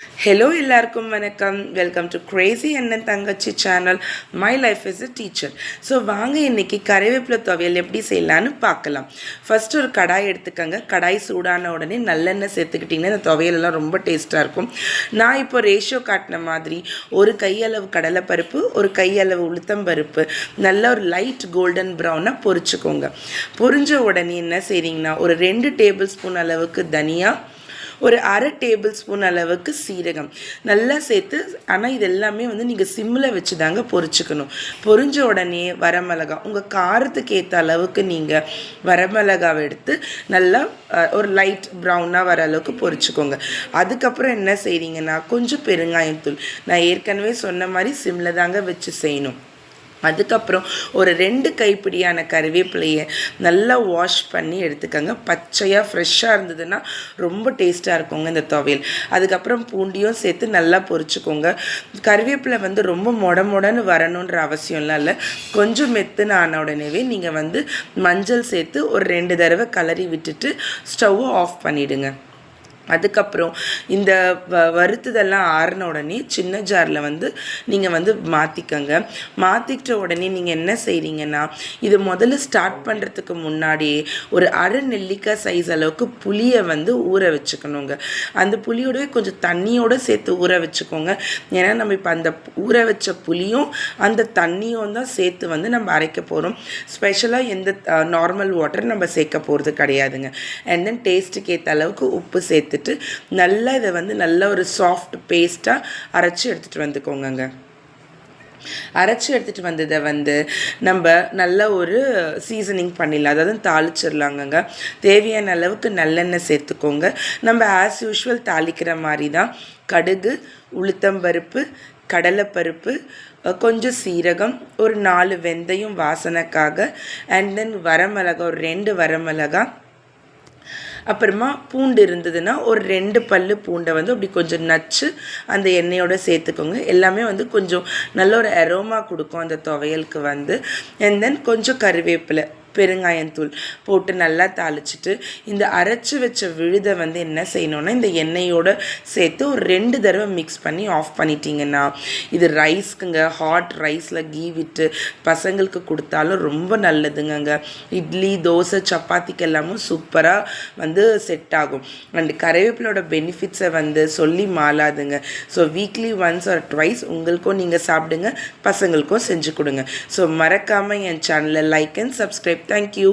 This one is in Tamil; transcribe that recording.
ஹலோ எல்லாருக்கும் வணக்கம். வெல்கம் டு கிரேசி அண்ணன் தங்கச்சி channel my life is a teacher so வாங்க இன்னைக்கு கறிவேப்பிலை துவையல் எப்படி செய்யலான்னு பார்க்கலாம். ஃபஸ்ட்டு ஒரு கடாய் எடுத்துக்கோங்க. கடாய் சூடான உடனே நல்லெண்ணெய் சேர்த்துக்கிட்டிங்கன்னா இந்த துவையலெல்லாம் ரொம்ப டேஸ்ட்டாக இருக்கும். நான் இப்போ ரேஷியோ காட்டின மாதிரி ஒரு கையளவு கடலைப்பருப்பு ஒரு கையளவு உளுத்தம்பருப்பு நல்ல ஒரு லைட் கோல்டன் ப்ரௌனாக பொரிச்சுக்கோங்க. பொரிஞ்ச உடனே என்ன செய்றீங்கன்னா ஒரு ரெண்டு டேபிள் ஸ்பூன் அளவுக்கு தனியாக ஒரு அரை டேபிள் ஸ்பூன் அளவுக்கு சீரகம். நல்லா சேர்த்து ஆனால் இது எல்லாமே வந்து நீங்கள் சிம்மில் வச்சு தாங்க பொரிச்சுக்கணும். பொரிஞ்ச உடனே வரமிளகா உங்கள் காரத்துக்கு ஏற்ற அளவுக்கு நீங்கள் வரமிளகாவை எடுத்து நல்லா ஒரு லைட் ப்ரௌனாக வர அளவுக்கு பொரிச்சுக்கோங்க. அதுக்கப்புறம் என்ன செய்கிறீங்கன்னா கொஞ்சம் பெருங்காயத்தூள். நான் ஏற்கனவே சொன்ன மாதிரி சிம்மில் தாங்க வச்சு செய்யணும். அதுக்கப்புறம் ஒரு ரெண்டு கைப்பிடியான கருவேப்பிலையை நல்லா வாஷ் பண்ணி எடுத்துக்கோங்க. பச்சையாக ஃப்ரெஷ்ஷாக இருந்ததுன்னா ரொம்ப டேஸ்ட்டாக இருக்குங்க இந்த துவையல். அதுக்கப்புறம் பூண்டியும் சேர்த்து நல்லா பொரிச்சுக்கோங்க. கருவேப்பிலை வந்து ரொம்ப மொட மொடன்னு வரணுன்ற அவசியம்லாம் இல்லை. கொஞ்சம் மெத்துன்னு ஆன உடனேவே நீங்கள் வந்து மஞ்சள் சேர்த்து ஒரு ரெண்டு தடவை கலரி விட்டுட்டு ஸ்டவ்வை ஆஃப் பண்ணிவிடுங்க அதுக்கப்புறம் இந்த வ வறுத்ததெல்லாம் ஆறின உடனே சின்ன ஜாரில் வந்து நீங்கள் வந்து மாற்றிக்கங்க மாற்றிக்கிட்ட உடனே நீங்கள் என்ன செய்கிறீங்கன்னா இது முதல்ல ஸ்டார்ட் பண்ணுறதுக்கு முன்னாடியே ஒரு அரை நெல்லிக்காய் சைஸ் அளவுக்கு புளியை வந்து ஊற வச்சுக்கணுங்க. அந்த புளியோடவே கொஞ்சம் தண்ணியோடு சேர்த்து ஊற வச்சுக்கோங்க. ஏன்னா நம்ம இப்போ அந்த ஊற வச்ச புளியும் அந்த தண்ணியும் தான் சேர்த்து வந்து நம்ம அரைக்க போகிறோம் ஸ்பெஷலாக எந்த நார்மல் வாட்டர் நம்ம சேர்க்க போகிறது கிடையாதுங்க. அண்ட் தென் டேஸ்ட்டுக்கு ஏற்ற அளவுக்கு உப்பு சேர்த்து சேர்த்துட்டு நல்லா இதை வந்து நல்ல ஒரு சாஃப்ட் பேஸ்ட்டாக அரைச்சி எடுத்துகிட்டு வந்துக்கோங்கங்க. அரைச்சி எடுத்துகிட்டு வந்ததை வந்து நம்ம நல்ல ஒரு சீசனிங் பண்ணிடலாம். அதாவது தாளிச்சிடலாங்கங்க. தேவையான அளவுக்கு நல்லெண்ணெய் சேர்த்துக்கோங்க. நம்ம ஆஸ் யூஷுவல் தாளிக்கிற மாதிரி தான். கடுகு உளுத்தம்பருப்பு கடலைப்பருப்பு கொஞ்சம் சீரகம் ஒரு நாலு வெந்தயம் வாசனைக்காக அண்ட் தென் வரமிளகா ஒரு ரெண்டு வரமிளகா அப்புறமா பூண்டு இருந்ததுன்னா ஒரு ரெண்டு பல்லு பூண்டை வந்து அப்படி கொஞ்சம் நச்சு அந்த எண்ணெயோடு சேர்த்துக்கோங்க. எல்லாமே வந்து கொஞ்சம் நல்ல ஒரு அரோமா கொடுக்கும் அந்த துவையலுக்கு வந்து. அண்ட் தென் கொஞ்சம் கருவேப்பிலை. பெருங்காயத்தூள் போட்டு நல்லா தாளிச்சிட்டு இந்த அரைச்சி வச்ச விழுதை வந்து என்ன செய்யணும்னா இந்த எண்ணெயோடு சேர்த்து ஒரு ரெண்டு தடவை மிக்ஸ் பண்ணி ஆஃப் பண்ணிட்டீங்கன்னா இது ரைஸ்க்குங்க ஹாட் ரைஸில் கீ விட்டு பசங்களுக்கு கொடுத்தாலும் ரொம்ப நல்லதுங்க இட்லி தோசை சப்பாத்திக்கு எல்லாமும் சூப்பராக வந்து செட் ஆகும். அண்ட் கறிவேப்பிலோட பெனிஃபிட்ஸை வந்து சொல்லி மாறாதுங்க so weekly once or twice உங்களுக்கும் நீங்கள் சாப்பிடுங்க பசங்களுக்கும் செஞ்சு கொடுங்க. ஸோ மறக்காமல் என் சேனலை like and subscribe Thank you.